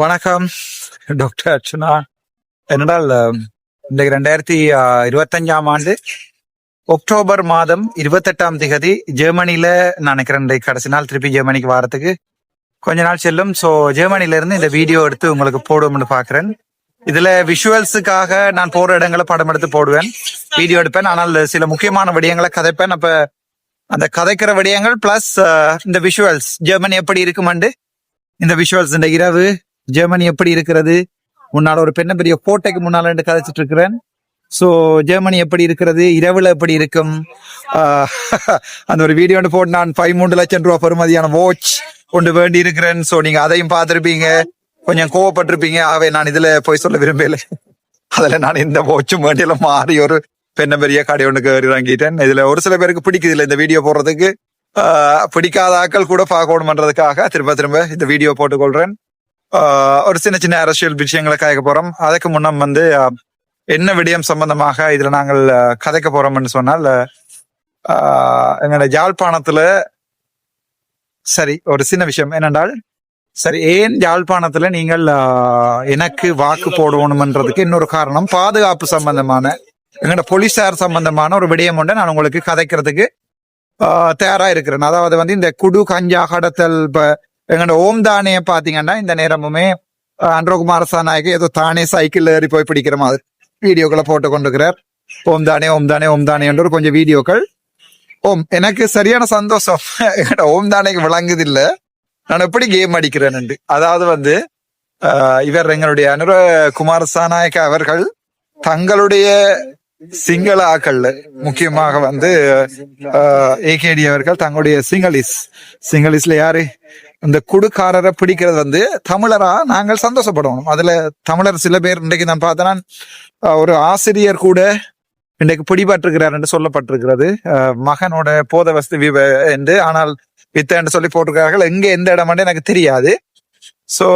வணக்கம். டாக்டர் அர்ச்சனா. என்னடால் இந்த ரெண்டாயிரத்தி இருபத்தஞ்சாம் ஆண்டு அக்டோபர் மாதம் இருபத்தெட்டாம் திகதி ஜெர்மனியில நான் நினைக்கிறேன் கடைசி நாள் திருப்பி ஜெர்மனிக்கு வாரத்துக்கு கொஞ்ச நாள் செல்லும். ஸோ ஜெர்மனில இருந்து இந்த வீடியோ எடுத்து உங்களுக்கு போடுவோம்னு பாக்குறேன். இதுல விஷுவல்ஸுக்காக நான் போற இடங்களை படம் எடுத்து போடுவேன். வீடியோ எடுப்பேன். ஆனால் சில முக்கியமான விடயங்களை கதைப்பேன். அப்ப அந்த கதைக்கிற விடயங்கள் பிளஸ் இந்த விஷுவல்ஸ் ஜெர்மனி எப்படி இருக்குமாண்டு இந்த விஷுவல்ஸ் இந்த இரவு ஜெர்மனி எப்படி இருக்கிறது? முன்னால ஒரு பெண்ண பெரிய கோட்டைக்கு முன்னால என்று கதைச்சிட்டு இருக்கிறேன் ஸோ ஜெர்மனி எப்படி இருக்கிறது? இரவுல எப்படி இருக்கும்? அந்த ஒரு வீடியோ போட்டு நான் ஃபைவ் மூன்று லட்சம் ரூபா பெறுமதியான வாட்ச் கொண்டு வேண்டி இருக்கிறேன் ஸோ நீங்க அதையும் பார்த்துருப்பீங்க. கொஞ்சம் கோவப்பட்டிருப்பீங்க. ஆகவே நான் இதுல போய் சொல்ல விரும்பல அதுல நான் இந்த வாட்சும் வேண்டியில மாறி ஒரு பெண்ண பெரிய கடை ஒன்று இறங்கிட்டேன். இதுல ஒரு சில பேருக்கு பிடிக்குது இல்லை இந்த வீடியோ போடுறதுக்கு. பிடிக்காத ஆட்கள் கூட பார்க்கணுமன்றதுக்காக திரும்ப திரும்ப இந்த வீடியோ போட்டுக்கொள்றேன். ஒரு சின்ன சின்ன அரசியல் விஷயங்களை கதைக்க போறோம் அதுக்கு முன்னம் வந்து என்ன விடயம் சம்பந்தமாக இதுல நாங்கள் கதைக்க போறோம்னு சொன்னால் ஆஹ் எங்களோட யாழ்ப்பாணத்துல சரி ஒரு சின்ன விஷயம் என்னென்றால் சரி ஏன் யாழ்ப்பாணத்துல நீங்கள் எனக்கு வாக்கு போடணும்ன்றதுக்கு இன்னொரு காரணம் பாதுகாப்பு சம்பந்தமான எங்களோட போலீஸார் சம்பந்தமான ஒரு விடயம் ஒன்றை நான் உங்களுக்கு கதைக்கிறதுக்கு தயாரா இருக்கிறேன் அதாவது வந்து இந்த குடு கஞ்சா கடத்தல் எங்களோட ஓம் தானே பார்த்தீங்கன்னா இந்த நேரமுமே அன்றகுமார சாநாயகி ஏதோ தானே சைக்கிள் ஏறி போய் பிடிக்கிற மாதிரி வீடியோக்களை போட்டு கொண்டிருக்கிறார். ஓம் தானே ஓம் தானே ஓம் தானே என்ற கொஞ்சம் வீடியோக்கள். ஓம் எனக்கு சரியான சந்தோஷம். எங்களோட ஓம் தானே விளங்குது இல்லை நான் எப்படி கேம் அடிக்கிறேன் அதாவது வந்து இவர் எங்களுடைய அனுர குமார சாநாயக அவர்கள் தங்களுடைய சிங்கள ஆக்கள்ல முக்கியமாக வந்து ஏகேடி அவர்கள் தங்களுடைய சிங்களிஸ் சிங்களிஸ்ல யாரு? இந்த குடுக்காரரை பிடிக்கிறது வந்து தமிழரா நாங்கள் சந்தோஷப்படணும். அதுல தமிழர் சில பேர் இன்றைக்கு நான் பார்த்தேன்னா ஒரு ஆசிரியர் கூட இன்றைக்கு பிடிபட்டிருக்கிறார் என்று சொல்லப்பட்டிருக்கிறது. மகனோட போத வசதி விவ என்று ஆனால் வித்த என்று சொல்லி போட்டிருக்கிறார்கள். எங்க எந்த இடம் எனக்கு தெரியாது. சோ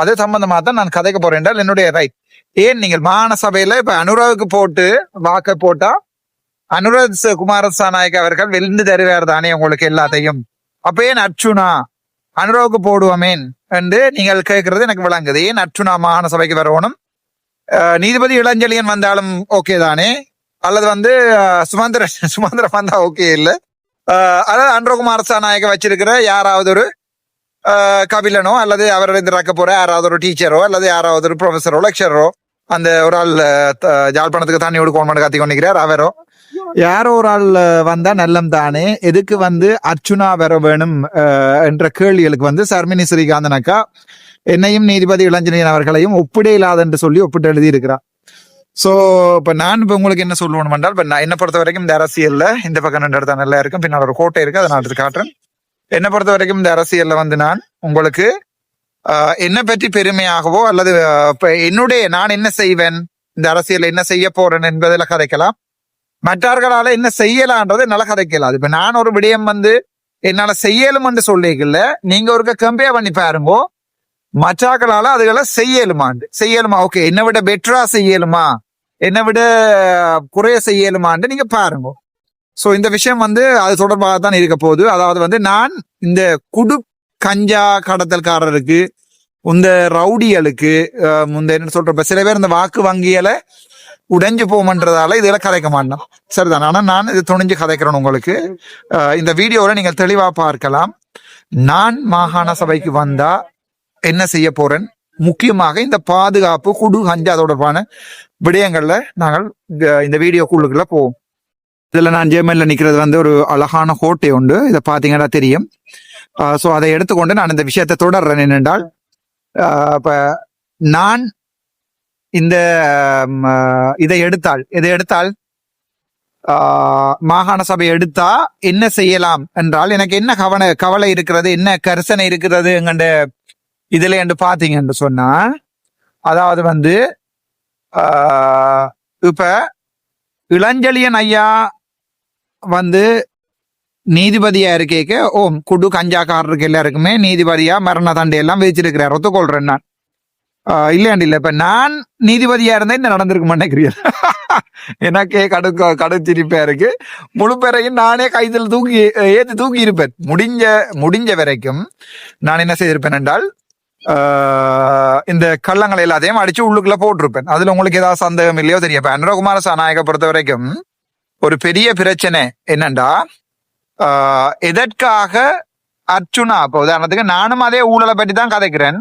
அது சம்பந்தமா தான் நான் கதைக்க போறேன் என்றால் என்னுடைய ரைட் ஏன் நீங்கள் மாகாண இப்ப அனுராவுக்கு போட்டு வாக்க போட்டா அனுராத் குமாரசாநாயக் அவர்கள் வெந்து தருவார் தானே உங்களுக்கு எல்லாத்தையும். அப்ப ஏன் அர்ச்சுனா அனுராவுக்கு போடுவோமேன் என்று நீங்கள் கேட்கறது எனக்கு விளங்குது. ஏன் அர்ச்சுனா மாகாண சபைக்கு வரணும்? நீதிபதி இளஞ்செழியன் வந்தாலும் ஓகே தானே? அல்லது வந்து சுமந்திர சுமந்திரம் வந்தா ஓகே இல்லை? அதாவது அன்றகுமார் சாநாயக வச்சிருக்கிற யாராவது ஒரு கபிலனோ அல்லது அவர் இருக்க போற யாராவது ஒரு டீச்சரோ அல்லது யாராவது ஒரு ப்ரொஃபஸரோ லெக்சரோ அந்த ஒரு ஆள் ஜாழ்ப்பாணத்துக்கு த- விடு தண்ணி கொடுக்கணும் கத்தி கொண்டிருக்கிறார் அவரோ யாரோ ஒரு ஆள் வந்தா நல்லம் தானே. எதுக்கு வந்து அர்ச்சுனா வர வேணும் என்ற கேள்விகளுக்கு வந்து சர்மினி ஸ்ரீகாந்தன் அக்கா என்னையும் நீதிபதி இளஞ்சனியன் அவர்களையும் ஒப்பிட இல்லாத என்று சொல்லி ஒப்பிட்டு எழுதியிருக்கிறார். சோ இப்ப நான் இப்ப உங்களுக்கு என்ன சொல்லணும் என்றால் இப்ப நான் என்னை பொறுத்த வரைக்கும் இந்த அரசியல்ல இந்த பக்கம் ரெண்டு இடத்த நல்லா இருக்கும் பின்னால் ஒரு கோட்டை இருக்கு அதை நான் எடுத்து காட்டுறேன். என்னை பொறுத்த வரைக்கும் இந்த அரசியல்ல வந்து நான் உங்களுக்கு என்னை பற்றி பெருமையாகவோ அல்லது இப்போ இப்ப என்னுடைய நான் என்ன செய்வேன் இந்த அரசியல் என்ன செய்ய போறேன் என்பதில் கதைக்கலாம். மற்றவர்களால என்ன செய்யலான்றது என்னால கதைக்கலாம் இப்ப நான் ஒரு விடயம் வந்து என்னால செய்யலும் என்று சொல்லிக்கல. நீங்க ஒரு கம்பேர் பண்ணி பாருங்க. மற்றாக்களால அதுகளை செய்யலுமாண்டு செய்யலுமா? ஓகே என்னை விட பெட்டரா செய்யலுமா? என்னை விட குறைய செய்யலுமான்னு நீங்க பாருங்க. சோ இந்த விஷயம் வந்து அது தொடர்பாக தான் இருக்க போகுது. அதாவது வந்து நான் இந்த குடு கஞ்சா கடத்தல்காரருக்கு இந்த ரவுடிகளுக்கு அஹ், இந்த என்ன சொல்ற சில பேர் இந்த வாக்கு வங்கியலை உடைஞ்சு போமன்றதால இதெல்லாம் கதைக்க மாட்டோம். சரிதான். ஆனால் நான் இது துணிஞ்சு கதைக்கிறேன் உங்களுக்கு. இந்த வீடியோவில் நீங்கள் தெளிவாக பார்க்கலாம். நான் மாகாண சபைக்கு வந்தா என்ன செய்ய போறேன்? முக்கியமாக இந்த பாதுகாப்பு குடு கஞ்சா தொடர்பான விடயங்கள்ல நாங்கள் இந்த- இந்த வீடியோக்குள்ளுக்குள்ள போவோம். இதில் நான் ஜெர்மன்ல நிற்கிறது வந்து ஒரு அழகான கோட்டை உண்டு. இதை பார்த்தீங்கன்னா தெரியும். ஸோ அதை எடுத்துக்கொண்டு நான் இந்த விஷயத்தை தொடர்றேன். என்னென்றால் இப்போ நான் இந்த இதை எடுத்தால் இதை எடுத்தால் மாகாண சபை எடுத்தா என்ன செய்யலாம் என்றால் எனக்கு என்ன கவன கவலை இருக்கிறது என்ன கரிசனை இருக்கிறது எங்கண்ட இதுல என்று பாத்தீங்க என்று சொன்னா அதாவது வந்து இப்ப இளஞ்செழியன் ஐயா வந்து நீதிபதியா இருக்கேக்க ஓம் குடு கஞ்சாக்காரருக்கு எல்லாருக்குமே நீதிபதியா மரண தண்டை எல்லாம் விதிச்சிருக்கிறார் ஒத்துக்கொள்றேன் நான். இல்லையாண்டு இல்லை இப்போ நான் நீதிபதியாக இருந்தா இந்த நடந்திருக்க மாட்டேங்கிறீர் எனக்கே கடு கடுச்சிரிப்பா இருக்கு. முழு பேரையும் நானே கைதில் தூக்கி ஏற்றி தூக்கி இருப்பேன். முடிஞ்ச முடிஞ்ச வரைக்கும் நான் என்ன செய்திருப்பேன் என்றால் இந்த கள்ளங்களை எல்லாத்தையும் அடித்து உள்ளுக்குள்ளே போட்டிருப்பேன். அதில் உங்களுக்கு ஏதாவது சந்தேகம் இல்லையோ தெரியும். இப்ப அனுரகுமார சாநாயக பொறுத்த வரைக்கும் ஒரு பெரிய பிரச்சனை என்னண்டா? எதற்காக அர்ச்சுனா இப்போ உதாரணத்துக்கு நானும் அதே ஊழலை பற்றி தான் கதைக்கிறேன்.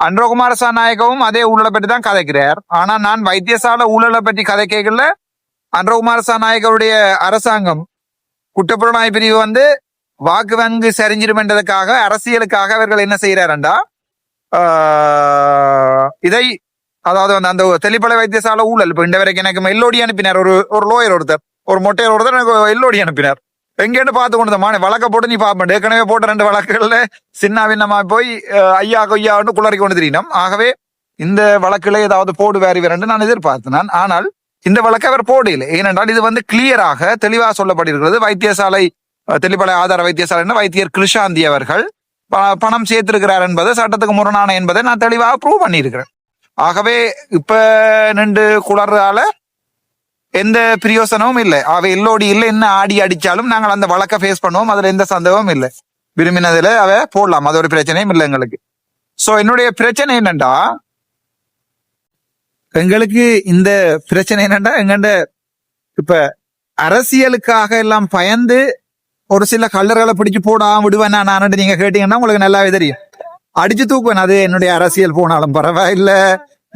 அன்றகுமார சாநாயகவும் அதே ஊழலை பற்றி தான் கதைக்கிறார். ஆனா நான் வைத்தியசாலை ஊழலை பற்றி கதைக்கல அன்றகுமார சாநாயகருடைய அரசாங்கம் குற்றப்புலனாய் பிரிவு வந்து வாக்கு வங்கு சரிஞ்சிருமென்றதுக்காக அரசியலுக்காக அவர்கள் என்ன செய்யறாருண்டா இதை அதாவது வந்து அந்த தெளிப்பளை வைத்தியசாலை ஊழல் இப்போ இந்த வரைக்கும் எனக்கு எல்லோடி அனுப்பினார். ஒரு ஒரு லோயர் ஒருத்தர் ஒரு மொட்டையர் ஒருத்தர் எனக்கு எல்லோடி அனுப்பினார். எங்கேன்னு பார்த்து கொண்டு மானே வழக்க போட்டு நீ பார்ப்பேன் ஏற்கனவே போட்ட ரெண்டு வழக்குகளில் சின்ன பின்னமா போய் ஐயா கொய்யான்னு குளறி கொண்டு தெரியணும் ஆகவே இந்த வழக்குல ஏதாவது போடு இவரென்று நான் எதிர்பார்த்தேன். ஆனால் இந்த வழக்கை அவர் போடையில் ஏனென்றால் இது வந்து கிளியராக தெளிவாக சொல்லப்பட்டிருக்கிறது. வைத்தியசாலை அஹ், ஆதார வைத்தியசாலை வைத்தியர் கிருஷாந்தி அவர்கள் ப- பணம் சேர்த்திருக்கிறார் என்பது சட்டத்துக்கு முரணான என்பதை நான் தெளிவாக ப்ரூவ் பண்ணியிருக்கிறேன். ஆகவே இப்ப நின்று குளறால எந்த பிரயோசனமும் இல்லை. அவ எல்லோடி இல்லை என்ன ஆடி அடிச்சாலும் நாங்கள் அந்த வழக்கை ஃபேஸ் பண்ணுவோம் அதுல எந்த சந்தேகமும் இல்லை. விரும்பினதுல அவ போடலாம் அது ஒரு பிரச்சனையும் இல்லை எங்களுக்கு. சோ என்னுடைய பிரச்சனை என்னண்டா? எங்களுக்கு இந்த பிரச்சனை என்னண்டா? எங்கண்ட இப்ப அரசியலுக்காக எல்லாம் பயந்து ஒரு சில கல்லர்களை பிடிச்சு போடாம விடுவேன் நான் நீங்க கேட்டீங்கன்னா உங்களுக்கு நல்லாவே தெரியும். அடிச்சு தூக்குவேன் அது என்னுடைய அரசியல் போனாலும் பரவாயில்ல.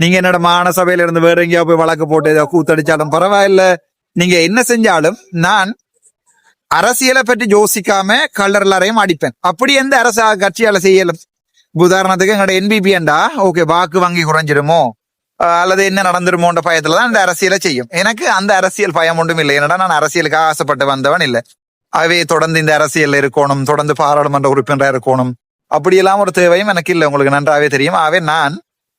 நீங்க என்னோட மானசபையில இருந்து வேற எங்கேயோ போய் வழக்கு போட்டு ஏதோ கூத்தடிச்சாலும் பரவாயில்ல. நீங்க என்ன செஞ்சாலும் நான் அரசியலை பற்றி யோசிக்காம கல்லர் எல்லாரையும் அடிப்பேன். அப்படி எந்த அரசு கட்சியால செய்யலும். உதாரணத்துக்கு எங்களோட என்பிபிஎன்டா ஓகே வாக்கு வங்கி குறைஞ்சிருமோ அல்லது என்ன நடந்துருமோன்ற பயத்துல தான் இந்த அரசியலை செய்யும். எனக்கு அந்த அரசியல் பயம் ஒன்றும் இல்லை. என்னடா நான் அரசியலுக்காக ஆசைப்பட்டு வந்தவன் இல்லை. அவே தொடர்ந்து இந்த அரசியல் இருக்கணும் தொடர்ந்து பாராளுமன்ற உறுப்பினராக இருக்கணும். அப்படியெல்லாம் ஒரு தேவையும் எனக்கு இல்லை. உங்களுக்கு நன்றாவே தெரியும். ஆகவே நான்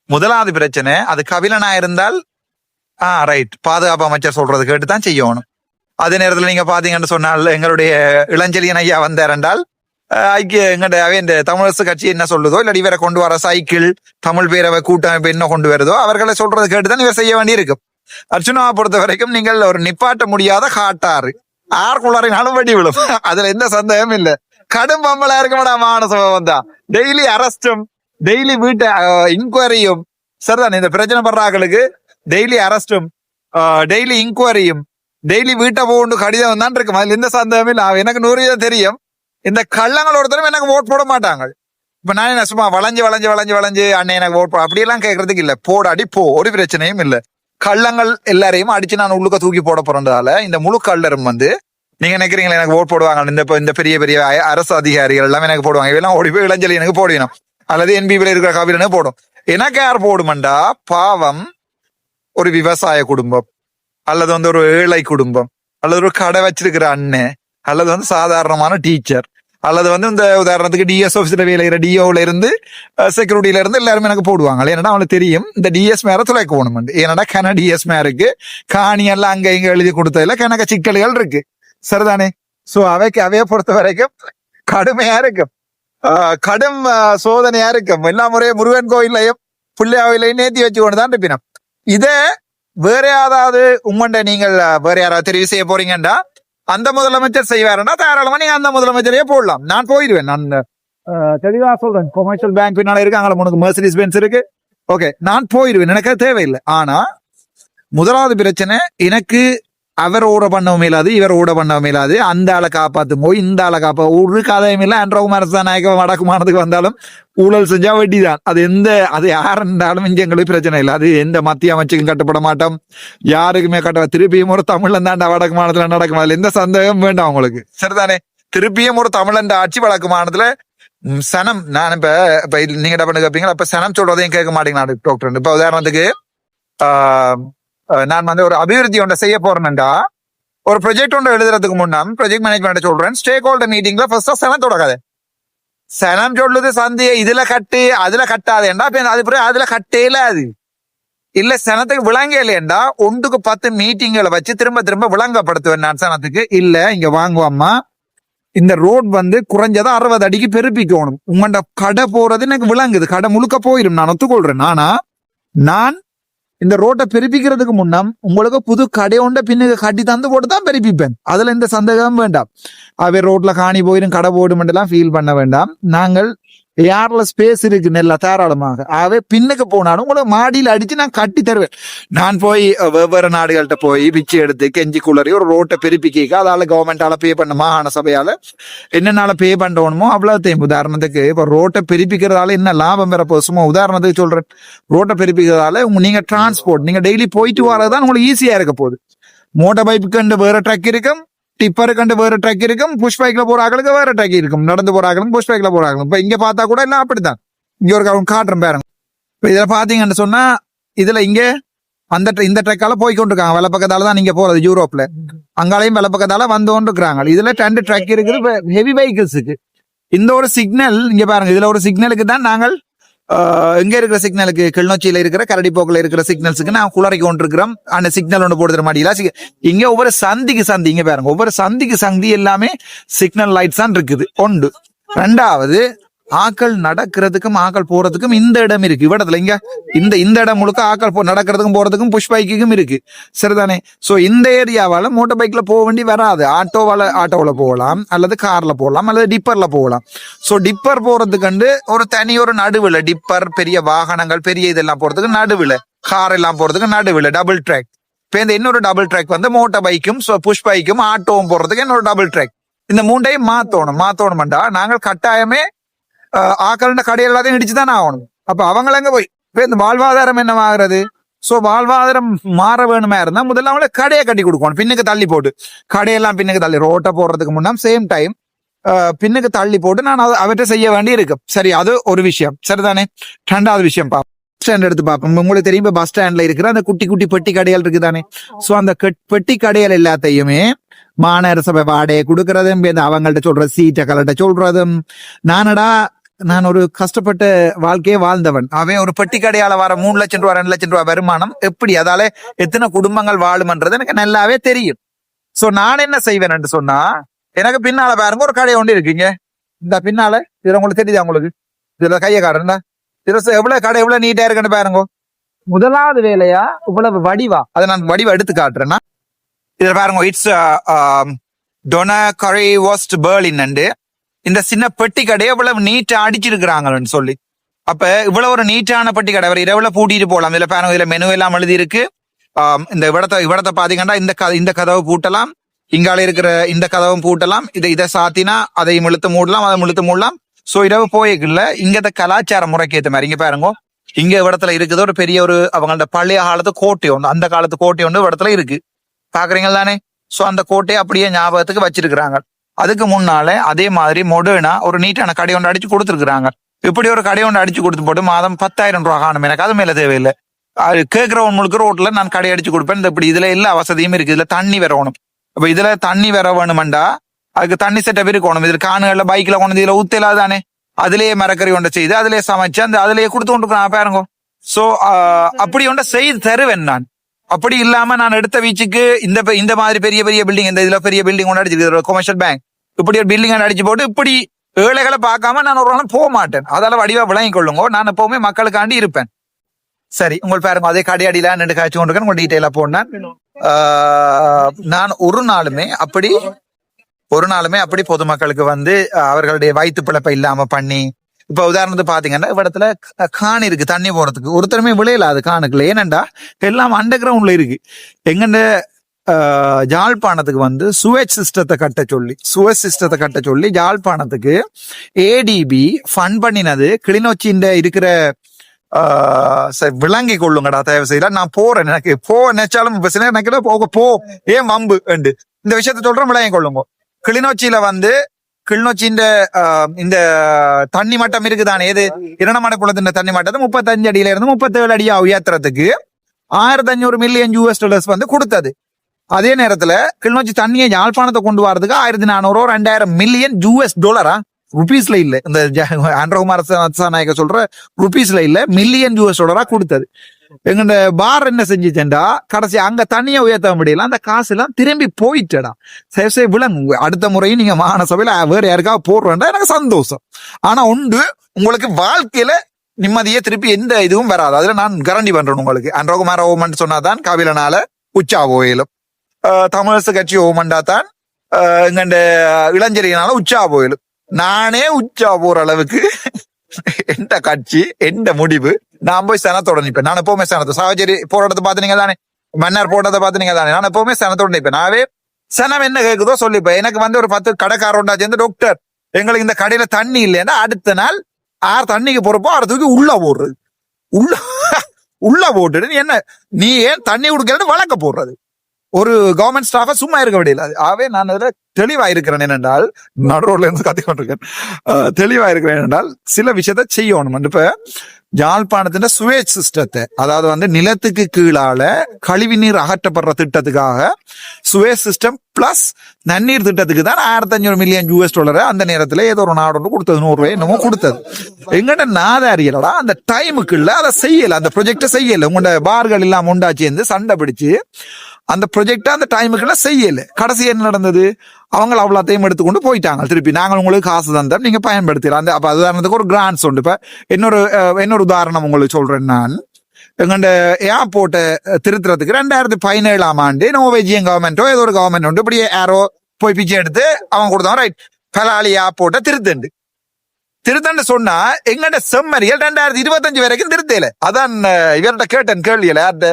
முதலாவது பிரச்சனை அது கபிலனா இருந்தால் ஆ ரைட் பாதுகாப்பு அமைச்சர் சொல்றது கேட்டுதான் செய்யணும். அதே நேரத்தில் நீங்க பாத்தீங்கன்னு சொன்னால் எங்களுடைய இளஞ்செலியன் ஐயா வந்தார் என்றால் ஐக்கிய எங்களுடைய இந்த தமிழரசு கட்சி என்ன சொல்லுதோ இல்லாட்டி இவரை கொண்டு வர சைக்கிள் தமிழ் பேரவை கூட்டமைப்பு என்ன கொண்டு வருதோ அவர்களை சொல்றது கேட்டுதான் இவர் செய்ய வேண்டியிருக்கும். அர்ச்சுனாவை பொறுத்த வரைக்கும் நீங்கள் ஒரு நிப்பாட்ட முடியாத காட்டாறு. ஆர்குள்ளாரினாலும் வெடி விழும். அதுல எந்த சந்தேகமும் இல்ல. கடும் பம்பளா இருக்க மாட்டா மானசபை தான் டெய்லி அரஸ்டும் டெய்லி வீட்டு இன்கொயரியும் சரிதானே இந்த பிரச்சனை பண்றாங்களுக்கு டெய்லி அரெஸ்டும் டெய்லி இன்கொயரியும் டெய்லி வீட்டை போகண்டு கடிதம் தான் இருக்கும். அதுல எந்த சந்தேகமும் இல்லை. எனக்கு நூறு விதம் தெரியும். இந்த கள்ளங்கள் ஒருத்தரும் எனக்கு ஓட் போட மாட்டாங்க. இப்ப நான் என்ன சும்மா வளைஞ்சு வளைஞ்சு வளைஞ்சு வளைஞ்சு அண்ணன் எனக்கு ஓட் போட அப்படியெல்லாம் கேட்கறதுக்கு இல்லை. போட அடி போ. ஒரு பிரச்சனையும் இல்லை. கள்ளங்கள் எல்லாரையும் அடிச்சு நான் உள்ளுக்க தூக்கி போட போறதால இந்த முழு கள்ளரும் வந்து நீங்க நினைக்கிறீங்களா எனக்கு ஓட் போடுவாங்க? இந்த இந்த பெரிய பெரிய அரசு அதிகாரிகள் எல்லாமே எனக்கு போடுவாங்க. இவெல்லாம் ஓடி போய் இளஞ்சலி எனக்கு போடுவினோம் அல்லது என்பிபில இருக்கிற கவிரனே போடும்? எனக்கு யார் போடுமண்டா? பாவம். ஒரு விவசாய குடும்பம். அல்லது வந்து ஒரு ஏழை குடும்பம். அல்லது ஒரு கடை வச்சிருக்கிற அண்ணன் அல்லது வந்து சாதாரணமான டீச்சர். அல்லது வந்து இந்த உதாரணத்துக்கு டிஎஸ் ஆஃபீஸ்ல வேலைகிற டிஓவில் இருந்து செக்யூரிட்டியில இருந்து எல்லாருமே எனக்கு போடுவாங்க ஏன்னா அவனுக்கு தெரியும்? இந்த டிஎஸ் மேர துளைக்க போகணும் ஏன்னா கன டிஎஸ் மேருக்கு காணி எல்லாம் இங்கே எழுதி கொடுத்ததுல கணக்க சிக்கல்கள் இருக்கு. சரிதானே? ஸோ அவைக்கு அவைய பொறுத்த வரைக்கும் கடுமையா இருக்கும். கடும் சோதனையா இருக்கும் எல்லா முறையும் முருகன் கோயிலையும் பிள்ளையாவிலையும் நேத்தி வச்சு கொண்டு தான் இருப்பினோம். இதே வேற யாராவது உங்கண்ட நீங்கள் வேற யாராவது தெரிவு செய்ய போறீங்கன்னா அந்த முதலமைச்சர் செய்வாருன்னா தாராளமா நீங்க அந்த முதலமைச்சரையே போடலாம். நான் போயிடுவேன் நான் ஆஹ், தெளிவா சொல்றேன். கொமர்ஷியல் பேங்க் பின்னால இருக்காங்களா உனக்கு மெர்சடிஸ் பென்ஸ் இருக்கு. ஓகே நான் போயிடுவேன் எனக்கு தேவையில்லை. ஆனா முதலாவது பிரச்சனை எனக்கு அவர் ஓட பண்ணவும் இல்லாது இவர் ஓட பண்ணவும் இல்லாது அந்த ஆளை காப்பாத்தும் போய் இந்த ஆளை காப்பா. ஒரு கதையும் இல்லை அன்றகுமார நாயக்க வடக்குமானதுக்கு வந்தாலும் ஊழல் செஞ்சா வெட்டிதான். அது எந்த அது யார் இருந்தாலும் இங்க எங்களுக்கு பிரச்சனை இல்லை. அது எந்த மத்திய அமைச்சுக்கும் கட்டப்பட மாட்டோம். யாருக்குமே கட்ட திருப்பியும் ஒரு தமிழன் தாண்டா வடக்கு மாநிலத்துல நடக்கும். அதுல எந்த சந்தேகம் வேண்டாம் உங்களுக்கு சரிதானே? திருப்பியும் ஒரு தமிழன் ஆட்சி வடக்கு சனம் நான் இப்ப இப்ப நீங்க என்ன பண்ணி கேப்பீங்களா? அப்ப சனம் சொல்றதையும் கேட்க மாட்டீங்களா டாக்டர்? இப்ப உதாரணத்துக்கு ஆஹ், நான் வந்து ஒரு அபிவிருத்தி ஒன்றை செய்ய போறேன்டா. ஒரு ப்ரொஜெக்ட் ஒன்று எழுதுறதுக்கு முன்னாம் ப்ரொஜெக்ட் மேனேஜ்மெண்ட் சொல்றேன். ஸ்டேக் ஹோல்டர் மீட்டிங்ல ஃபர்ஸ்டா சனத்தோட கதை சனம் சொல்லுது சந்தையை இதுல கட்டு அதுல கட்டாதேண்டா அப்ப அது பிறகு அதுல கட்டேல அது. இல்ல சனத்துக்கு விளங்க இல்லையண்டா ஒன்றுக்கு பத்து மீட்டிங்களை வச்சு திரும்ப திரும்ப விளங்கப்படுத்துவேன் நான் சனத்துக்கு இல்ல இங்க வாங்குவாம்மா இந்த ரோட் வந்து குறைஞ்சதா அறுபது அடிக்கு பெருப்பிக்கணும். உங்கள்ட கடை போறது எனக்கு விளங்குது. கடை முழுக்க போயிடும் நான் ஒத்துக்கொள்றேன். ஆனா நான் இந்த ரோட்டை பெருப்பிக்கிறதுக்கு முன்னம் உங்களுக்கு புது கடை ஒன்றை பின்னுக்கு கட்டி தந்து போட்டு தான் பெருப்பிப்பேன். அதுல எந்த சந்தேகமும் வேண்டாம். அவை ரோட்ல காணி போயிடும் கடை போயிடும் எல்லாம் ஃபீல் பண்ண வேண்டாம். நாங்கள் ஏர்ல ஸ்பேஸ் இருக்கு நல்லா தாராளமாக? ஆகவே பின்னுக்கு போனாலும் உங்களை மாடியில் அடிச்சு நான் கட்டி தருவேன். நான் போய் வெவ்வேறு நாடுகள்கிட்ட போய் பிச்சை எடுத்து கெஞ்சி குளறி ஒரு ரோட்டை பெருப்பிக்க அதால கவர்மெண்டால பே பண்ண மாகாண சபையால என்னென்னால பே பண்ணணுமோ அவ்வளவுத்தையும். உதாரணத்துக்கு இப்போ ரோட்டை பெருப்பிக்கிறதால என்ன லாபம் பெற போகுது சும்மா உதாரணத்துக்கு சொல்றேன். ரோட்டை பெருப்பிக்கிறதால உங்க நீங்க டிரான்ஸ்போர்ட் நீங்க டெய்லி போயிட்டு வரதான் உங்களுக்கு ஈஸியா இருக்க போகுது. மோட்டார் பைப்புக்கு வேற ட்ரக் இருக்கும். டிப்பருக்கு வேற ட்ரக் இருக்கும் புஷ் பைக்ல போறாங்களுக்கு வேற ட்ரக் இருக்கும். நடந்து போறாங்களும் புஷ் பைக்ல போறாங்களும் இப்போ இப்ப இங்க பார்த்தா கூட எல்லாம் அப்படித்தான். இங்க ஒரு காட்டுறேன் பாருங்க. இப்ப இதுல பாத்தீங்கன்னு சொன்னா இதுல இங்க அந்த இந்த ட்ரக்கால போய் கொண்டிருக்காங்க. வெள்ளப்பக்கத்தால தான் நீங்க போறது யூரோப்ல அங்காலையும் வெள்ளப்பக்கத்தால வந்து கொண்டிருக்கிறாங்க. இதுல ரெண்டு ட்ரக் இருக்குது ஹெவி வெஹிக்கிள்ஸுக்கு இந்த ஒரு சிக்னல் இங்க பாருங்க இதுல ஒரு சிக்னலுக்கு தான் நாங்கள் இங்கே இருக்கிற சிக்னலுக்கு கிளிநொச்சியில இருக்கிற கரடிப்போக்கில் இருக்கிற சிக்னல்ஸுக்கு நான் குளறி கொண்டிருக்கிறோம். அந்த சிக்னல் ஒன்று போடுற மாடியில சி- இங்க ஒவ்வொரு சந்திக்கு சந்தி இங்க பாருங்க. ஒவ்வொரு சந்திக்கு சந்தி எல்லாமே சிக்னல் லைட்ஸ் தான் இருக்குது. ஒன்று. ரெண்டாவது ஆக்கள் நடக்கிறதுக்கும் ஆக்கள் போறதுக்கும் இந்த இடம் இருக்கு. இவ்விடத்துல இங்க இந்த இந்த இடம் முழுக்க ஆக்கள் போ நடக்கிறதுக்கும் போறதுக்கும் புஷ் பைக்குக்கும் இருக்கு. சரிதானே? சோ இந்த ஏரியாவால மோட்டர் பைக்ல போக வேண்டி வராது. ஆட்டோவால ஆட்டோவில் போகலாம் அல்லது கார்ல போகலாம் அல்லது டிப்பர்ல போகலாம். சோ டிப்பர் போறதுக்கு ஒரு தனி ஒரு நடுவில் டிப்பர் பெரிய வாகனங்கள் பெரிய இதெல்லாம் போறதுக்கு நடுவில் கார் எல்லாம் போறதுக்கு நடுவில் டபுள் ட்ராக் இப்போ இந்த இன்னொரு டபுள் ட்ராக் வந்து மோட்டர் பைக்கும் புஷ் பைக்கும் ஆட்டோவும் போறதுக்கு இன்னொரு டபுள் ட்ராக் இந்த மூண்டையும் மாத்தோணும் மாத்தோணும்டா. நாங்கள் கட்டாயமே ஆஹ், ஆக்கள கடை எல்லாத்தையும் இடிச்சு தானே ஆகணும் அப்ப அவங்கள எங்க போய் இப்போ இந்த வாழ்வாதாரம் என்னவாகிறது ஸோ வாழ்வாதாரம் மாற வேணுமா இருந்தால் முதல்ல அவங்கள கடையை கட்டி கொடுக்கணும் பின்னுக்கு தள்ளி போட்டு கடையெல்லாம் பின்னுக்கு தள்ளி ரோட்டை போடுறதுக்கு முன்னாடி சேம் டைம் பின்னுக்கு தள்ளி போட்டு நான் அதை அவற்றை செய்ய வேண்டி இருக்கு சரி அது ஒரு விஷயம் சரிதானே ரெண்டாவது விஷயம் பா ஸ்டாண்ட் எடுத்து பார்ப்போம் உங்களுக்கு தெரியும் பஸ் ஸ்டாண்ட்ல இருக்கிற அந்த குட்டி குட்டி பெட்டி கடைகள் இருக்குதானே ஸோ அந்த பெட்டி கடைகள் எல்லாத்தையுமே மாநகர சபை வாடகை கொடுக்கறதும் இந்த அவங்கள்ட்ட சொல்ற சீட்டை கலட்ட சொல்றதும் நானடா நான் ஒரு கஷ்டப்பட்ட வாழ்க்கையே வாழ்ந்தவன். அவன் ஒரு பெட்டி கடையால வர மூணு லட்சம் ரூபா ரெண்டு லட்சம் ரூபா வருமானம் எப்படி? அதால எத்தனை குடும்பங்கள் வாழுமன்றது எனக்கு நல்லாவே தெரியும். சோ நான் என்ன செய்வேன் சொன்னா எனக்கு பின்னால பாருங்க ஒரு கடை ஒன்று இருக்குங்க. இந்த பின்னால இதுல உங்களுக்கு தெரியுதா உங்களுக்கு? இதுல கைய காடுண்டா இதுல எவ்வளவு கடை எவ்வளவு நீட்டா இருக்குன்னு பாருங்க. முதலாவது வேலையா? இவ்வளவு வடிவா? அதை நான் வடிவா எடுத்து காட்டுறேன்னா. இதுல பாருங்க இட்ஸ் டொன கரி வாஸ்ட் பேர்லின் அண்டு இந்த சின்ன பெட்டி கடையை இவ்வளவு நீட்டா அடிச்சிருக்கிறாங்கன்னு சொல்லி. அப்ப இவ்வளவு ஒரு நீட்டான பெட்டி கடை அவர் இரவுல பூட்டிட்டு போகலாம் இதுல பாருங்க இதுல மெனு எல்லாம் எழுதி இருக்கு இந்த விடத்தை இவ்விடத்தை பாத்தீங்கன்னா இந்த க இந்த கதவை பூட்டலாம். இங்கால இருக்கிற இந்த கதவும் பூட்டலாம். இதை இதை சாத்தினா அதையும் இழுத்து மூடலாம் அதை இழுத்து மூடலாம். சோ இரவு போய்க்குள்ள இந்த கலாச்சார முறைக்கு ஏற்ற மாதிரி. இங்க பாருங்க. இங்க இடத்துல இருக்குது. ஒரு பெரிய ஒரு அவங்களோட பழைய காலத்து கோட்டை ஒன்று அந்த காலத்து கோட்டை ஒன்று இடத்துல இருக்கு. பாக்குறீங்க தானே சோ அந்த கோட்டையை அப்படியே ஞாபகத்துக்கு வச்சிருக்கிறாங்க. அதுக்கு முன்னால அதே மாதிரி மொடர்னா ஒரு நீட்டான கடை ஒன்று அடிச்சு கொடுத்துருக்குறாங்க. இப்படி ஒரு கடை ஒன்று அடிச்சு கொடுத்து போட்டு மாதம் பத்தாயிரம் ரூபா காணும். எனக்கு அது மேல தேவையில்லை. அது கேட்கிறவன் முழுக்க ரோட்ல நான் கடை அடிச்சு கொடுப்பேன். இந்த இப்படி இதுல எல்லா வசதியும் இருக்கு. இதுல தண்ணி வரணும். அப்ப இதுல தண்ணி வர வேணுமெண்டா அதுக்கு தண்ணி செட்டப் இருக்கணும். இதுல காணுகள்ல பைக்ல கொண்டு இதுல ஊத்தலா தானே அதுலயே மரக்கறி ஒன்றை செய்து அதுலயே சமைச்சு அந்த அதுலயே கொடுத்து கொண்டு பாருங்க சோ அப்படி ஒன்றை செய்து தருவேன் நான். அப்படி இல்லாம நான் எடுத்த வீச்சுக்கு இந்த இந்த மாதிரி பெரிய பெரிய பில்டிங் இந்த இதுல பெரிய பில்டிங் ஒன்று அடிச்சிருக்கு கொமர்ஷியல் பேங்க் இப்படி ஒரு பில்டிங் அடிச்சு போட்டு இப்படி ஏழைகளை பார்க்காம நான் ஒரு நாளும் போக மாட்டேன் அதால வடிவா விளங்கி கொள்ளுங்க நான் எப்பவுமே மக்களுக்காண்டி இருப்பேன். சரி உங்கள் பாருங்க அதே கடையடியில நின்று காய்ச்சி கொண்டிருக்கேன் உங்க டீட்டெயிலா போனேன் ஆஹ், நான். ஒரு நாளுமே அப்படி ஒரு நாளுமே அப்படி பொதுமக்களுக்கு வந்து அவர்களுடைய வயிற்று பிழப்பை இல்லாம பண்ணி இப்ப உதாரணத்துக்கு பாத்தீங்கன்னா இடத்துல காணி இருக்கு தண்ணி போறதுக்கு. ஒருத்தருமே விளையல அது காணுக்குள்ள. ஏனண்டா எல்லாம் அண்டர் கிரவுண்ட்ல இருக்கு. எங்கண்ட ஆஹ், வந்து சுவேஜ் சிஸ்டத்தை கட்ட சொல்லி சுவேஜ் சிஸ்டத்தை கட்ட சொல்லி ஜாழ்ப்பாணத்துக்கு ஏடிபி ஃபண்ட் பண்ணினது. கிளிநொச்சியின் இருக்கிற ஆஹ், விளங்கி கொள்ளுங்கடா தயவு செய்யல நான் போறேன் எனக்கு போ நினைச்சாலும் இப்ப சில எனக்கு போக போ ஏன் வம்பு என்று. இந்த விஷயத்த சொல்றேன் விளங்கி கொள்ளுங்க. கிளிநொச்சியில வந்து கிளிநொச்சியின் ஆஹ், இந்த தண்ணி மட்டம் இருக்குதானே ஏது இரணமட குளத்தின் தண்ணி மட்டத்தை முப்பத்தஞ்சு அடியில இருந்து முப்பத்தேழு அடியா உயர்த்துறதுக்கு ஆயிரத்தி அஞ்சூறு மில்லியன் யூஎஸ் டாலர்ஸ் வந்து கொடுத்தது. அதே நேரத்துல கிளிநொச்சி தண்ணியை யாழ்ப்பாணத்தை கொண்டு வரதுக்கு ஆயிரத்தி நானூறு ரெண்டாயிரம் மில்லியன் யூஎஸ் டாலரா ருபீஸ்ல இல்ல. இந்த ஆண்ட்ரகுமார் நாயக்க சொல்ற ருபீஸ்ல இல்ல மில்லியன் யூஎஸ் டாலரா கொடுத்தது. எங்க பார் என்ன செஞ்சுச்சேன்டா கடைசி அங்க தண்ணியை உயர்த்த முடியல. அந்த காசு எல்லாம் திரும்பி போயிட்டடா. சரி சரி அடுத்த முறையும் நீங்க மாகாண சபையில வேற யாருக்காவது போடுறேன்டா. எனக்கு சந்தோஷம். ஆனா உண்டு. உங்களுக்கு வாழ்க்கையில நிம்மதியே திருப்பி எந்த இதுவும் வராது. அதுல நான் கரண்டி பண்றேன் உங்களுக்கு. அன்றகுமார் ஓமன் சொன்னாதான் கவிழனால உச்சா ஓயிலும். தமிழரசு கட்சி ஓமண்டா தான் எங்கண்ட இளஞ்செறியினால உச்சா போயிடும் நானே உச்சா போற அளவுக்கு எந்த கட்சி எந்த முடிவு நான் போய் சனத்தோட நிப்பேன் நான் எப்பவுமே சனத்தை சாவச்சேரி போராட்டத்தை பார்த்து நீங்க தானே மன்னர் போட்டதை பார்த்து தானே நான் எப்பவுமே சனத்தோட நிப்பேன் நாவே சனம் என்ன கேக்குதோ சொல்லிப்பேன் எனக்கு வந்து ஒரு பத்து கடைக்காரண்டா சேர்ந்து டாக்டர் எங்களுக்கு இந்த கடையில தண்ணி இல்லைன்னா அடுத்த நாள் ஆறு தண்ணிக்கு போறப்போ ஆறு தூக்கி உள்ள போடுறது உள்ள உள்ள போட்டுட்டு என்ன நீ ஏன் தண்ணி குடுக்கலன்னு வழக்க போடுறது ஒரு கவர்மெண்ட் ஸ்டாஃபா சும்மா இருக்க முடியல ஆகவே நான் அதில் தெளிவா இருக்கிறேன் என்னென்றால் நடுரோட்ல இருந்து கத்தி கொண்டிருக்கேன் தெளிவா இருக்கிறேன் என்றால் சில விஷயத்த செய்யணும். இப்ப யாழ்ப்பாணத்தின் சுவேஜ் சிஸ்டத்தை அதாவது வந்து நிலத்துக்கு கீழால கழிவுநீர் அகற்றப்படுற திட்டத்துக்காக சுவேஜ் சிஸ்டம் பிளஸ் நன்னீர் திட்டத்துக்கு தான் ஆயிரத்தி அஞ்சூறு மில்லியன் யூஎஸ் டாலர் அந்த நேரத்தில் ஏதோ ஒரு நாடு ஒன்று கொடுத்தது நூறு ரூபாய் என்னமோ கொடுத்தது. எங்கிட்ட நாதாரியலடா அந்த டைமுக்குள்ள அதை செய்யலை அந்த ப்ரொஜெக்டை செய்யலை. உங்களோட பார்கள் எல்லாம் உண்டாச்சு சண்டை பிடிச்சு அந்த ப்ரொஜெக்டை அந்த டைமுக்குள்ள செய்யலை. கடைசி என்ன நடந்தது? அவங்க அவ்வளோத்தையும் எடுத்துக்கொண்டு போயிட்டாங்க. திருப்பி நாங்கள் உங்களுக்கு காசு தந்தோம். நீங்கள் பயன்படுத்தலாம் அந்த அப்போ உதாரணத்துக்கு ஒரு கிராண்ட்ஸ் உண்டு. இப்போ இன்னொரு இன்னொரு உதாரணம் உங்களுக்கு சொல்கிறேன் நான். எங்கள்ட ஏர்போர்ட்டை திருத்துறதுக்கு ரெண்டாயிரத்தி பதினேழாம் ஆண்டு நோவேஜியன் கவர்மெண்ட்டோ ஏதோ ஒரு கவர்மெண்ட் உண்டு. இப்படியே யாரோ போய் பிச்சை எடுத்து அவன் கொடுத்தான் ரைட் பலாலி ஏர்போர்ட்டை திருத்தண்டு. திருத்தண்டு சொன்னா எங்கள்ட செம்மறியல் ரெண்டாயிரத்தி இருபத்தஞ்சு வரைக்கும் திருத்தல. அதான் இவர்கிட்ட கேட்டேன் கேள்வியில. யார்கிட்ட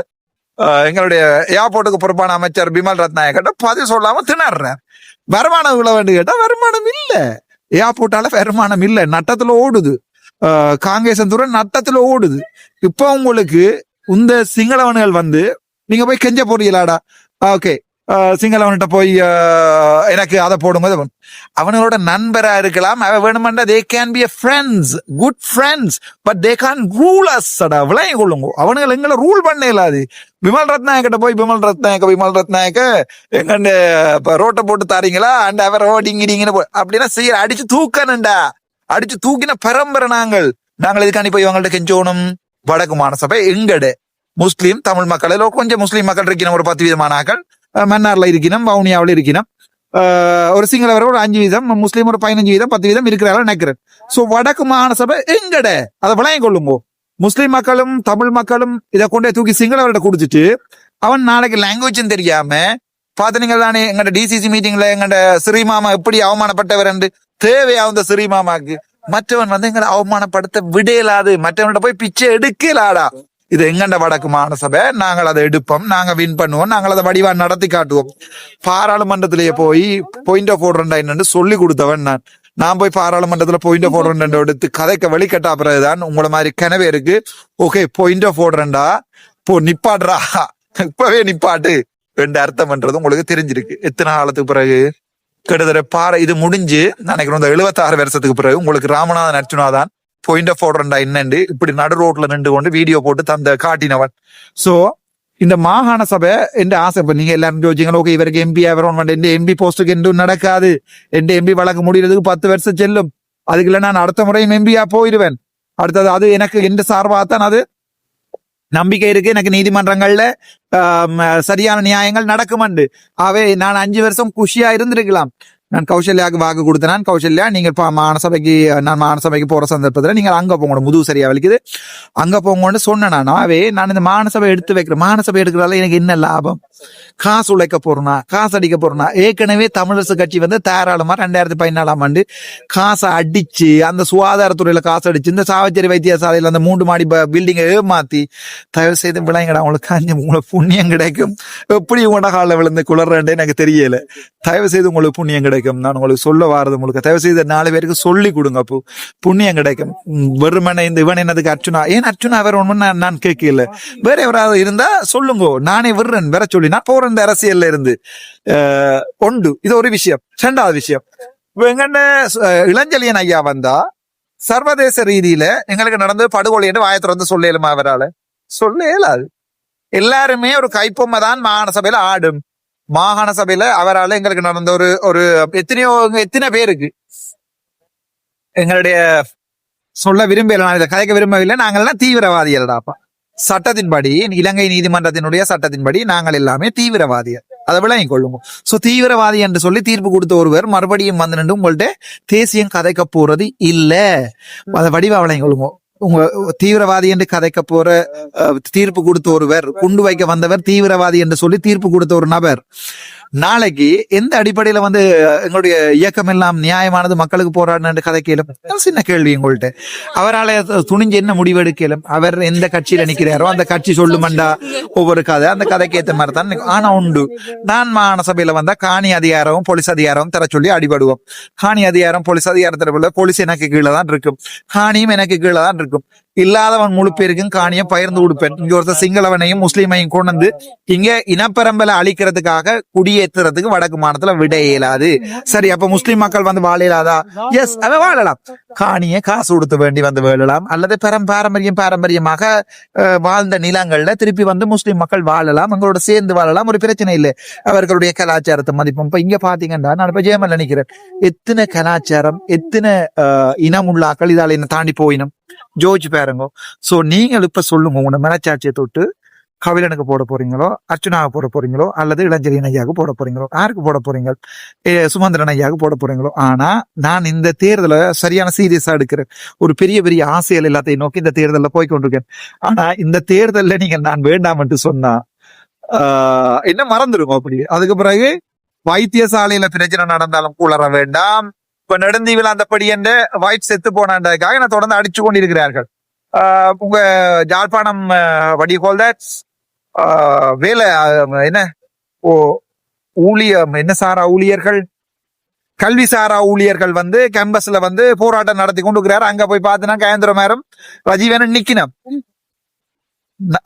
எங்களுடைய ஏர்போர்ட்டுக்கு பொறுப்பான அமைச்சர் பிமல் ரத்நாயக்கிட்ட பதில் சொல்லாம திணறேன் வருமானம் இவ்வளவு வேண்டு கேட்டா வருமானம் இல்லை. ஏர்போர்ட்டால வருமானம் இல்லை. நட்டத்துல ஓடுது. அஹ், காங்கேசன் துறை நட்டத்துல ஓடுது. இப்போ உங்களுக்கு இந்த சிங்களவன்கள் வந்து நீங்க போய் கெஞ்ச போறீங்களாடா? ஓகே சிங்களவன்கிட்ட போய் எனக்கு அதை போடுங்க அவனோட நண்பரா இருக்கலாம் அவ வேணுமெண்டா they can be friends good friends but they can rule us அடா விளங்கி கொள்ளுங்க. அவனுங்க எங்களை ரூல் பண்ண இல்லாது விமல் ரத்நாயக்கிட்ட போய் விமல் ரத்நாயக்க விமல் ரத்நாயக்க எங்க ரோட்டை போட்டு தாரீங்களா? அண்ட் அவர் ஓடிங்கிடிங்கன்னு அப்படின்னா செய்யற அடிச்சு தூக்கணும்டா. அடிச்சு தூக்கின பரம்பரை நாங்கள். நாங்கள் இதுக்காண்டி போய் இவங்கள்ட்ட கெஞ்சோணும்? வடக்கு மாநசபை எங்கடு. முஸ்லீம் தமிழ் மக்கள் கொஞ்சம் முஸ்லீம் மக்கள் இருக்கிற ஒரு பத்து விதமான ஆக்கள். மன்னார்ல இருக்கணும் வவுனியாவில் இருக்கணும் ஒரு சிங்களவர் ஒரு அஞ்சு வீதம் முஸ்லீம் ஒரு பதினஞ்சு வீதம் பத்து வீதம் இருக்கிறார்கள் நினைக்கிறேன் சோ வடக்கு மாநசபை எங்கட அதை விளங்கி கொள்ளுங்கோ முஸ்லீம் மக்களும் தமிழ் மக்களும் இதை கொண்டே தூக்கி சிங்களவர்கிட்ட கொடுத்துட்டு அவன் நாளைக்கு லாங்குவேஜும் தெரியாம பாத்தீங்கள் தானே எங்கட டிசிசி மீட்டிங்ல எங்கட ஸ்ரீமாமா எப்படி அவமானப்பட்டவர் என்று தேவையா அந்த ஸ்ரீமாமாக்கு மற்றவன் வந்து எங்களை அவமானப்படுத்த விடையலாது மற்றவன்கிட்ட போய் பிச்சை எடுக்கலாடா இது எங்கண்ட வடக்கு மாநசபை நாங்கள் அதை எடுப்போம். நாங்க வின் பண்ணுவோம். நாங்கள் அதை வடிவா நடத்தி காட்டுவோம். பாராளுமன்றத்திலேயே போய் பாயிண்ட் ஆஃப் ஆர்டர் என்னன்னு சொல்லி கொடுத்தவன் நான். நான் போய் பாராளுமன்றத்துல பாயிண்ட் ஆஃப் ஆர்டர் எடுத்து கதைக்க வெளிக்கட்டா பிறகுதான் உங்களை மாதிரி கிணவே இருக்கு. ஓகே பாயிண்ட் ஆஃப் போ நிப்பாடுறா. இப்பவே நிப்பாட்டு. ரெண்டு அர்த்தம் பண்றது உங்களுக்கு தெரிஞ்சிருக்கு. எத்தனை காலத்துக்கு பிறகு? கிட்டத்தட்ட பாறை இது முடிஞ்சு நினைக்கிறோம் இந்த எழுபத்தாறு வருஷத்துக்கு பிறகு உங்களுக்கு ராமநாதன் அர்ச்சுனாதான் பாயிண்ட் ஆஃப் ஆர்டர்ண்டா என்னண்டு? இப்படி நடு ரோட்ல நின்று கொண்டு வீடியோ போட்டு தந்த காட்டினவன். சோ இந்த மாகாண சபை எந்த ஆசை? இப்ப நீங்க எல்லாரும் யோசிச்சீங்களா ஓகே இவருக்கு எம்பி ஆகிறோம் எந்த எம்பி போஸ்ட்டுக்கு என்றும் நடக்காது. எந்த எம்பி வழக்கு முடியறதுக்கு பத்து வருஷம் செல்லும். அதுக்குள்ள நான் அடுத்த முறையும் எம்பியா போயிடுவேன். அடுத்தது அது எனக்கு எந்த சார்பாகத்தான் அது? நம்பிக்கை இருக்கு. எனக்கு நீதிமன்றங்கள்ல சரியான நியாயங்கள் நடக்குமண்டு. ஆவே நான் அஞ்சு வருஷம் குஷியா இருந்திருக்கலாம். நான் கௌசல்யாவுக்கு வாக்கு கொடுத்தேன். கௌசல்யா நீங்கள் இப்போ மானசபைக்கு நான் மானசபைக்கு போகிற சந்தர்ப்பத்தில் நீங்கள் அங்கே போங்க முதுகு சரியாக வலிக்குது. அங்கே போங்கன்னு சொன்னேன் நான். நான் இந்த மானசபை எடுத்து வைக்கிறேன். மானசபை எடுக்கிறதால எனக்கு என்ன லாபம்? காசு உழைக்க போறேனா? காசு அடிக்க போறேனா? ஏற்கனவே தமிழரசு கட்சி வந்து தயாராளமாக ரெண்டாயிரத்தி பதினாலாம் ஆண்டு காசை அடிச்சு அந்த சுகாதாரத்துறையில் காசு அடிச்சு இந்த சாவச்சேரி வைத்தியசாலையில் அந்த மூன்று மாடி பில்டிங்கை ஏமாத்தி தயவு செய்து விளையங்கடா உங்களுக்கு அஞ்சு உங்களுக்கு புண்ணியம் கிடைக்கும். எப்படி உங்களோட காலில் விழுந்து குளறேன்னு எனக்கு தெரியல. தயவு செய்து உங்களுக்கு புண்ணியம் கிடைக்கும். கிடைக்கும். நான் உங்களுக்கு சொல்ல வாரது உங்களுக்கு தயவு செய்து நாலு பேருக்கு சொல்லி கொடுங்க அப்போ. புண்ணியம் கிடைக்கும். வெறுமனை இந்த இவன் என்னதுக்கு அர்ச்சுனா ஏன் அர்ச்சுனா வேற ஒண்ணு நான் நான் கேட்கல. வேற யாராவது இருந்தா சொல்லுங்க. நானே விடுறேன் வேற சொல்லி. நான் போறேன் இந்த அரசியல்ல இருந்து. ஒன்று. இது ஒரு விஷயம். ரெண்டாவது விஷயம். இப்ப எங்கன்னு அஹ், ஐயா வந்தா சர்வதேச ரீதியில எங்களுக்கு நடந்து படுகொலை என்று வாயை திறந்து சொல்ல இயலுமா அவரால? சொல்ல இயலாது எல்லாருமே ஒரு கைப்பொம்மை தான் மாநசபையில ஆடும். மாகாண சபையில அவரால எங்களுக்கு நடந்த ஒரு ஒரு எத்தனையோ எத்தனை பேருக்கு எங்களுடைய சொல்ல விரும்பல நான் இதை கதைக்க விரும்பவில்லை. நாங்கள்லாம் எல்லாம் தீவிரவாதிகள்டாப்பா. சட்டத்தின்படி இலங்கை நீதிமன்றத்தினுடைய சட்டத்தின்படி நாங்கள் எல்லாமே தீவிரவாதிகள். அதை விளங்கிக் கொள்ளுங்க. சோ தீவிரவாதி என்று சொல்லி தீர்ப்பு கொடுத்த ஒருவர் மறுபடியும் வந்து நின்று உங்கள்கிட்ட தேசியம் கதைக்க போறது இல்ல. அதை வடிவா விளங்கிக் கொள்ளுங்க உங்க தீவிரவாதி என்று கதைக்க போற தீர்ப்பு கொடுத்த ஒருவர் குண்டு வைக்க வந்தவர் தீவிரவாதி என்று சொல்லி தீர்ப்பு கொடுத்த ஒரு நபர். நாளைக்கு எந்த அடிப்படையில வந்து எங்களுடைய இயக்கம் எல்லாம் நியாயமானது மக்களுக்கு போராடின கதை கேளும் சின்ன கேள்வி உங்கள்ட்ட. அவரால் துணிஞ்சு என்ன முடிவெடுக்கலும் அவர் எந்த கட்சியில நிக்கிறாரோ அந்த கட்சி சொல்லுமண்டா ஒவ்வொரு கதை. அந்த கதைக்கு ஏத்த மாதிரி தான் ஆனா உண்டு. நான் மாகாண சபையில வந்தா காணி அதிகாரம் போலீஸ் அதிகாரம் தர சொல்லி அடிபடுவோம். காணி அதிகாரம் போலீஸ் அதிகாரத்துல போலீஸ் எனக்கு கீழே தான் இருக்கும். காணியும் எனக்கு கீழே தான் இருக்கும். இல்லாதவன் முழு பேருக்கும் காணியை பகிர்ந்து கொடுப்பேன். இங்க ஒருத்தர் சிங்களவனையும் முஸ்லீமையும் கொண்டு வந்து இங்க இனப்பெரம்பலை அழிக்கிறதுக்காக குடியேற்றுறதுக்கு வடக்கு மாநிலத்துல விட இயலாது. சரி அப்ப முஸ்லீம் மக்கள் வந்து வாழ இயலாதா? எஸ் அவன் வாழலாம். காணிய காசு கொடுத்து வேண்டி வந்து வாழலாம். அல்லது பெரம் பாரம்பரியம் பாரம்பரியமாக வாழ்ந்த நிலங்கள்ல திருப்பி வந்து முஸ்லீம் மக்கள் வாழலாம். அவங்களோட சேர்ந்து வாழலாம். ஒரு பிரச்சனை இல்லை. அவர்களுடைய கலாச்சாரத்தை மதிப்போம். இப்ப இங்க பாத்தீங்கன்னா நான் இப்ப ஜெயமல் நினைக்கிறேன் எத்தனை கலாச்சாரம் எத்தனை அஹ், இனம் உள்ளாக்கள் இதால என்ன தாண்டி போயினும். ஜோதிச்சு பாருங்க. ஸோ நீங்கள் இப்போ சொல்லுங்க உங்க மனச்சாட்சியை தொட்டு கவிழனுக்கு போட போறீங்களோ அர்ச்சுனாவுக்கு போட போறீங்களோ அல்லது இளஞ்செழியன் ஐயாவுக்கு போட போறீங்களோ யாருக்கு போட போறீங்க? சுமந்திரன் ஐயாவுக்கு போட போறீங்களோ. ஆனா நான் இந்த தேர்தலை சரியான சீரியஸா எடுக்கிறேன் ஒரு பெரிய பெரிய ஆசைகள் எல்லாத்தையும் நோக்கி இந்த தேர்தலில் போய் கொண்டிருக்கேன். ஆனா இந்த தேர்தல்ல நீங்க நான் வேண்டாம் என்று சொன்னா ஆஹ், என்ன மறந்துருங்க அப்படி. அதுக்கு பிறகு வைத்தியசாலையில பிரச்சனை நடந்தாலும் கூளற வேண்டாம். இப்ப நெடுந்தீவில் அந்த படி என்ற வாய்ட் செத்து போனாண்டதுக்காக நான் தொடர்ந்து அடிச்சு கொண்டிருக்கிறார்கள். உங்க ஜாழ்ப்பாணம் வடிகோல் தட் வேலை என்ன? ஓ ஊழியம் என்ன சாரா ஊழியர்கள்? கல்வி சாரா ஊழியர்கள் வந்து கேம்பஸ்ல வந்து போராட்டம் நடத்தி கொண்டு இருக்கிறார் அங்க போய் பார்த்தனா கயந்திர மேரம் ரஜீவன் நிக்கணும்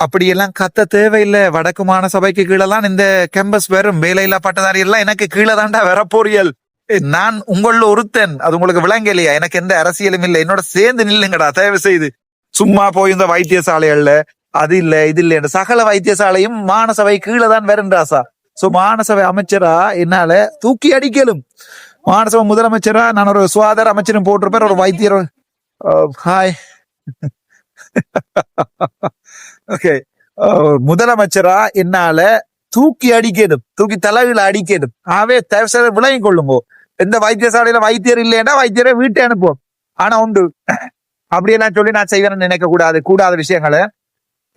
அப்படியெல்லாம் கத்த தேவையில்லை. வடக்கு மாகாண சபைக்கு கீழெல்லாம் இந்த கேம்பஸ் வெறும் வேலையில்லா பட்டதாரி எல்லாம் எனக்கு கீழே தாண்டா வரப்போறியல். நான் உங்கள ஒருத்தன். அது உங்களுக்கு விளங்கலையா எனக்கு எந்த அரசியலும் இல்லை. என்னோட சேர்ந்து நில்லுங்கடா தயவு செய்து. சும்மா போய் இந்த வைத்தியசாலைகள்ல அது இல்ல இது இல்ல சகல வைத்தியசாலையும் மானசபை கீழே தான் வருன்றாசா சோ. மானசபை அமைச்சரா என்னால தூக்கி அடிக்கலும். மானசபை முதலமைச்சரா நான் ஒரு சுகாதார அமைச்சரும் போட்டிருப்பேன் ஒரு வைத்தியர். ஹாய் ஓகே முதலமைச்சரா என்னால தூக்கி அடிக்கணும் தூக்கி தலைவில அடிக்கணும் ஆவே தயவு செய்து விளங்கி கொள்ளுங்கோ எந்த வைத்தியசாலையில வைத்தியர் இல்லைன்னா வைத்தியரை வீட்டை அனுப்புவோம். ஆனா உண்டு. அப்படியெல்லாம் சொல்லி நான் செய்வேன்னு நினைக்க கூடாது கூடாத விஷயங்களை.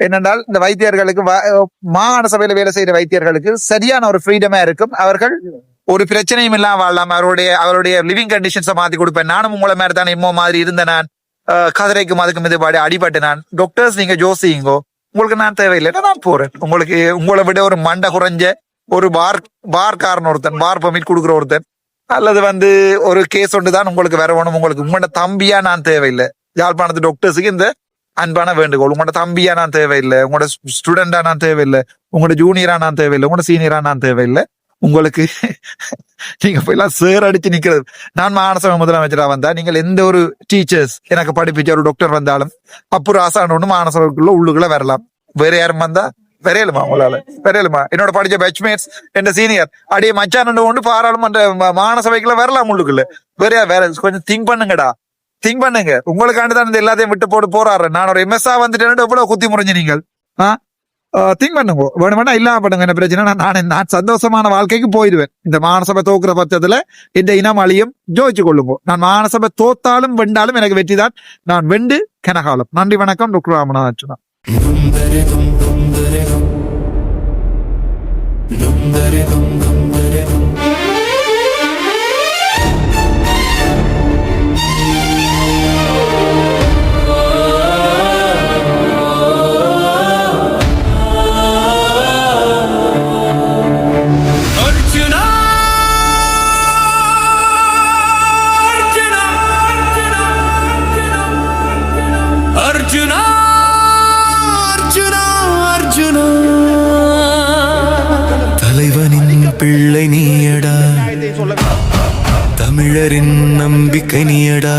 என்னென்றால் இந்த வைத்தியர்களுக்கு வ- மாகாண சபையில வேலை செய்யற வைத்தியர்களுக்கு சரியான ஒரு ஃப்ரீடமா இருக்கும். அவர்கள் ஒரு பிரச்சனையும் இல்லாம வாழலாம். அவருடைய அவருடைய லிவிங் கண்டிஷன்ஸை மாத்தி கொடுப்பேன். நானும் உங்களை மாதிரி தானே இம்மோ மாதிரி இருந்த நான். கதிரைக்கும் அதுக்கும் இது பாடி அடிபட்டு நான். டாக்டர்ஸ் நீங்க ஜோசிங்கோ உங்களுக்கு நான் தேவையில்லைன்னா நான் போறேன். உங்களுக்கு உங்களை விட ஒரு மண்டை குறைஞ்ச ஒரு பார் பார்க்காரன் ஒருத்தன் பார் பர்மிட் கொடுக்குற ஒருத்தன். அல்லது வந்து ஒரு கேஸ் ஒன்று தான் உங்களுக்கு வர வேணும் உங்களுக்கு. உங்களோட தம்பியா நான் தேவையில்லை. யாழ்ப்பாணத்து டாக்டர்ஸுக்கு இந்த அன்பான வேண்டுகோள். உங்களோட தம்பியா நான் தேவையில்லை. உங்களோட ஸ்டூடெண்டா நான் தேவையில்லை. உங்களோட ஜூனியரா நான் தேவையில்லை. உங்களோட சீனியரா நான் தேவையில்லை. உங்களுக்கு நீங்க போயெல்லாம் சேர் அடிச்சு நிக்கிறது. நான் மாநசபை முதலமைச்சரா வந்தா நீங்கள் எந்த ஒரு டீச்சர்ஸ் எனக்கு படிப்பிச்ச ஒரு டாக்டர் வந்தாலும் அப்புறம் ஆசான ஒண்ணு உள்ளுக்குள்ள வரலாம். வேற யாரும் வந்தா பெரியலுமா உங்களால? வரையலுமா என்னோட படிச்ச பேட்ச்மேட்ஸ் என் சீனியர் அடியே மச்சான் ஒன்று பாராளுமன்ற ம- வரலாம் உள்ளுக்குள்ள. வேற வேற கொஞ்சம் திங்க் பண்ணுங்கடா. திங்க் பண்ணுங்க. உங்களுக்காண்டு தான் இந்த எல்லாத்தையும் விட்டு போட்டு போறாரு நான் ஒரு எம்எஸ்ஆ வந்துட்டேன்னு எவ்வளவு குத்தி முறைஞ்சு நீங்கள்? ஆ? திங்க் பண்ணுங்க. வேணுமெண்டா இல்லாம பண்ணுங்க. என்ன பிரச்சனை நான் நான் சந்தோஷமான வாழ்க்கைக்கு போயிடுவேன் இந்த மானசபை தோக்குற பட்சத்துல இந்த இனம் அழியும். ஜோதிச்சு கொள்ளுங்க. நான் மானசபை தோத்தாலும் வெண்டாலும் எனக்கு வெற்றி தான் நான் வெண்டு கனகாலம். நன்றி வணக்கம். டாக்டர் ராமநாதன் அர்ஜுனா பிள்ளை நீயடா. தமிழரின் நம்பிக்கை நீயடா.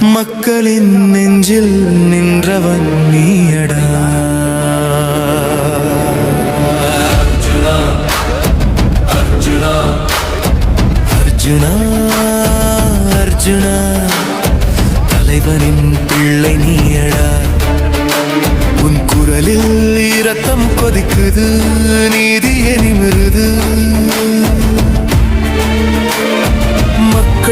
மக்களின் நெஞ்சில் நின்றவன் நீயடா. அர்ஜுனா அர்ஜுனா தலைவனின் பிள்ளை நீயடா. உன் குரலில் இரத்தம் கொதிக்குது நீதிய நிமிருது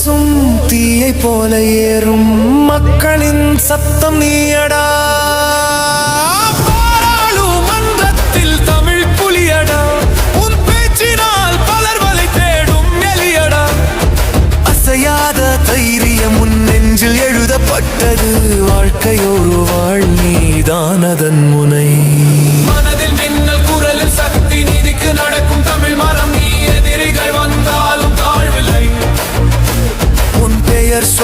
பேசும் தீயை போல ஏறும் மக்களின் சத்தம் நீயடா. பாராளுமன்றத்தில் தமிழ் புலியடா. உன் பேச்சினால் பலர் வலை தேடும் எலியடா. அசையாத தைரியம் உன் நெஞ்சில் எழுதப்பட்டது. வாழ்க்கையொரு வாழ் நீதான் அதன் முனை.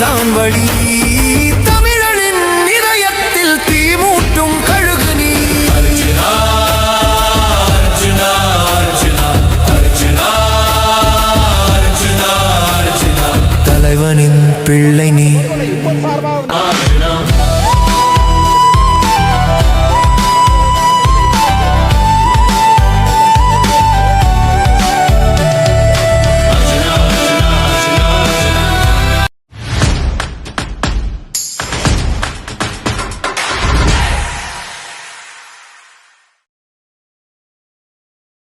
நீதான் வழி. தமிழனின் இதயத்தில் தீ மூட்டும் கழுகு நீ. தலைவனின் பிள்ளை நீ.